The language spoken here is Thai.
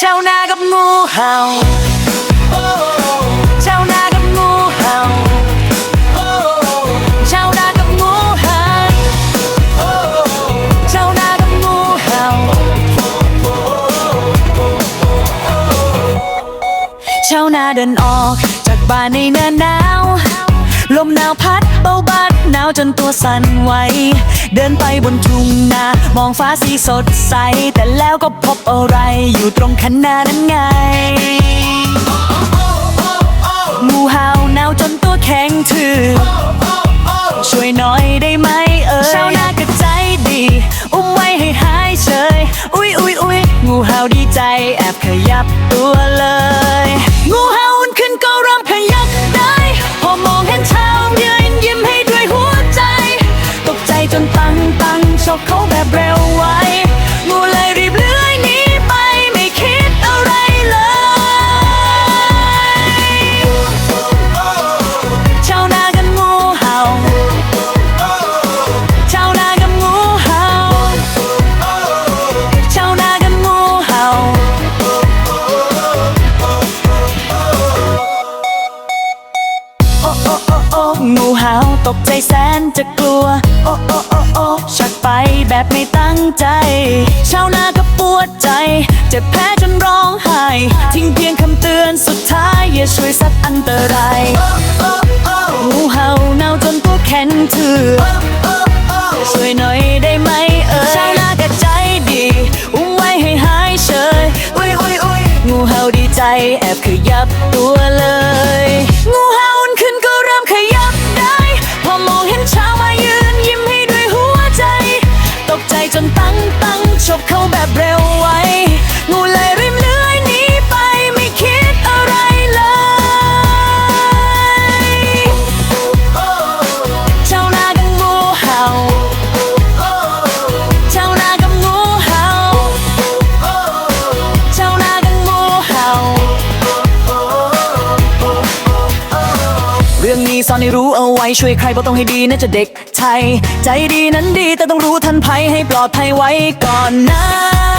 ชาวนากับงูเห่าชาวนากับงูเห่าชาวนากับงูเห่าชาวนากับงูเห่าชาวนาเดินออกจากบ้านในเนินหนาว ลมหนาวพัดเบาบัดหนาวจนตัวสั่นไหว เดินไปบนทุ่งนามองฟ้าสีสดใส แต่แล้วก็พบอะไรอยู่ตรงคันนานั้นไงงูเห่าหนาวจนตัวแข็งทื่อช่วยหน่อยได้ไหมเอ่ยชาวนาก็ใจดี อุ้มไว้ให้หายเฉย อุ้ยอุ้ยอุ้ยงูเห่าดีใจแอบขยับตัวเลย งูเห่าตกใจแสนจะกลัว โอ้โอ้โอ้โอ้ชักไปแบบไม่ตั้งใจ ชาวนาก็ปวดใจ เจ็บแผลจนร้องไห้ ทิ้งเพียงคำเตือนสุดท้าย อย่าช่วยสัตว์อันตรายงูเห่าเน่าจนตัวแข็งทื่อช่วยหน่อยได้ไหมเอ่ยชาวนาก็ใจดีอุ้มไว้ให้หายเฉยอุ้ยอุ้ยอุ้ยงูเห่าดีใจแอบขยับตัวเลย งูเห่า จนตั้งตั้งชกเขาแบบเร็วไว อนให้รู้เอาไว้ช่วยใครบ่ต้องให้ดีนะจะเด็กไทย ใจดีนั้นดีแต่ต้องรู้ทันภัยให้ปลอดภัยไว้ก่อนนะ